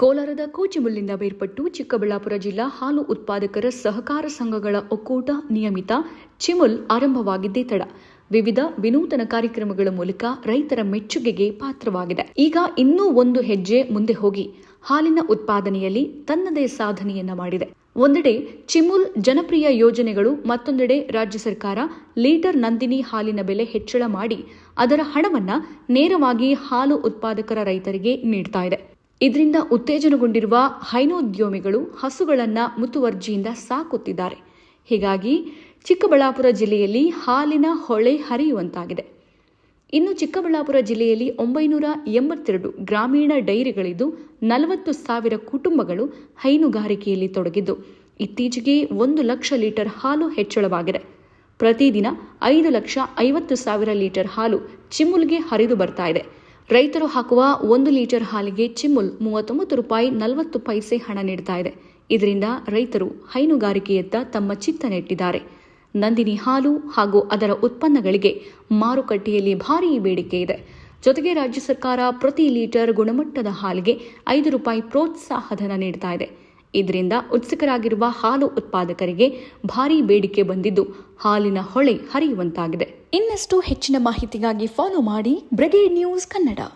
ಕೋಲಾರದ ಕೋಚಿಮುಲ್ಲಿಂದ ಬೇರ್ಪಟ್ಟು ಚಿಕ್ಕಬಳ್ಳಾಪುರ ಜಿಲ್ಲಾ ಹಾಲು ಉತ್ಪಾದಕರ ಸಹಕಾರ ಸಂಘಗಳ ಒಕ್ಕೂಟ ನಿಯಮಿತ ಚಿಮುಲ್ ಆರಂಭವಾಗಿದ್ದೇ ತಡ. ವಿವಿಧ ವಿನೂತನ ಕಾರ್ಯಕ್ರಮಗಳ ಮೂಲಕ ರೈತರ ಮೆಚ್ಚುಗೆಗೆ ಪಾತ್ರವಾಗಿದೆ. ಈಗ ಇನ್ನೂ ಒಂದು ಹೆಜ್ಜೆ ಮುಂದೆ ಹೋಗಿ. ಹಾಲಿನ ಉತ್ಪಾದನೆಯಲ್ಲಿ ತನ್ನದೇ ಸಾಧನೆಯನ್ನ ಮಾಡಿದೆ. ಒಂದೆಡೆ ಚಿಮುಲ್ ಜನಪ್ರಿಯ ಯೋಜನೆಗಳು, ಮತ್ತೊಂದೆಡೆ ರಾಜ್ಯ ಸರ್ಕಾರ ಲೀಟರ್ ನಂದಿನಿ ಹಾಲಿನ ಬೆಲೆ ಹೆಚ್ಚಳ ಮಾಡಿ, ಅದರ ಹಣವನ್ನ ನೇರವಾಗಿ ಹಾಲು ಉತ್ಪಾದಕರ ರೈತರಿಗೆ ನೀಡ್ತಾ ಇದೆ. ಇದರಿಂದ ಉತ್ತೇಜನಗೊಂಡಿರುವ ಹೈನೋದ್ಯಮಿಗಳು ಹಸುಗಳನ್ನು ಮುತುವರ್ಜಿಯಿಂದ ಸಾಕುತ್ತಿದ್ದಾರೆ. ಹೀಗಾಗಿ ಚಿಕ್ಕಬಳ್ಳಾಪುರ ಜಿಲ್ಲೆಯಲ್ಲಿ ಹಾಲಿನ ಹೊಳೆ ಹರಿಯುವಂತಾಗಿದೆ. ಇನ್ನು ಚಿಕ್ಕಬಳ್ಳಾಪುರ ಜಿಲ್ಲೆಯಲ್ಲಿ ಒಂಬೈನೂರ ಎಂಬತ್ತೆರಡು ಗ್ರಾಮೀಣ ಡೈರಿಗಳಿದ್ದು ನಲವತ್ತು ಸಾವಿರ ಕುಟುಂಬಗಳು ಹೈನುಗಾರಿಕೆಯಲ್ಲಿ ತೊಡಗಿದ್ದು, ಇತ್ತೀಚೆಗೆ ಒಂದು ಲಕ್ಷ ಲೀಟರ್ ಹಾಲು ಹೆಚ್ಚಳವಾಗಿದೆ. ಪ್ರತಿದಿನ ಐದು ಲಕ್ಷ ಐವತ್ತು ಸಾವಿರ ಲೀಟರ್ ಹಾಲು ಚಿಮುಲ್ಗೆ ಹರಿದು ಬರ್ತಾ ಇದೆ. ರೈತರು ಹಾಕುವ ಒಂದು ಲೀಟರ್ ಹಾಲಿಗೆ ಚಿಮ್ಮುಲ್ ಮೂವತ್ತೊಂಬತ್ತು ರೂಪಾಯಿ ನಲವತ್ತು ಪೈಸೆ ಹಣ ನೀಡ್ತಾ ಇದೆ. ಇದರಿಂದ ರೈತರು ಹೈನುಗಾರಿಕೆಯತ್ತ ತಮ್ಮ ಚಿತ್ತ ನೆಟ್ಟಿದ್ದಾರೆ ನಂದಿನಿ ಹಾಲು ಹಾಗೂ ಅದರ ಉತ್ಪನ್ನಗಳಿಗೆ ಮಾರುಕಟ್ಟೆಯಲ್ಲಿ ಭಾರೀ ಬೇಡಿಕೆ ಇದೆ. ಜೊತೆಗೆ ರಾಜ್ಯ ಸರ್ಕಾರ ಪ್ರತಿ ಲೀಟರ್ ಗುಣಮಟ್ಟದ ಹಾಲಿಗೆ ಐದು ರೂಪಾಯಿ ಪ್ರೋತ್ಸಾಹಧನ ನೀಡ್ತಾ ಇದೆ. ಇದರಿಂದ ಉತ್ಸುಕರಾಗಿರುವ ಹಾಲು ಉತ್ಪಾದಕರಿಗೆ ಭಾರೀ ಬೇಡಿಕೆ ಬಂದಿದ್ದು ಹಾಲಿನ ಹೊಳೆ ಹರಿಯುವಂತಾಗಿದೆ. ಇನ್ನಷ್ಟು ಹೆಚ್ಚಿನ ಮಾಹಿತಿಗಾಗಿ ಫಾಲೋ ಮಾಡಿ ಬ್ರಿಗೇಡ್ ನ್ಯೂಸ್ ಕನ್ನಡ.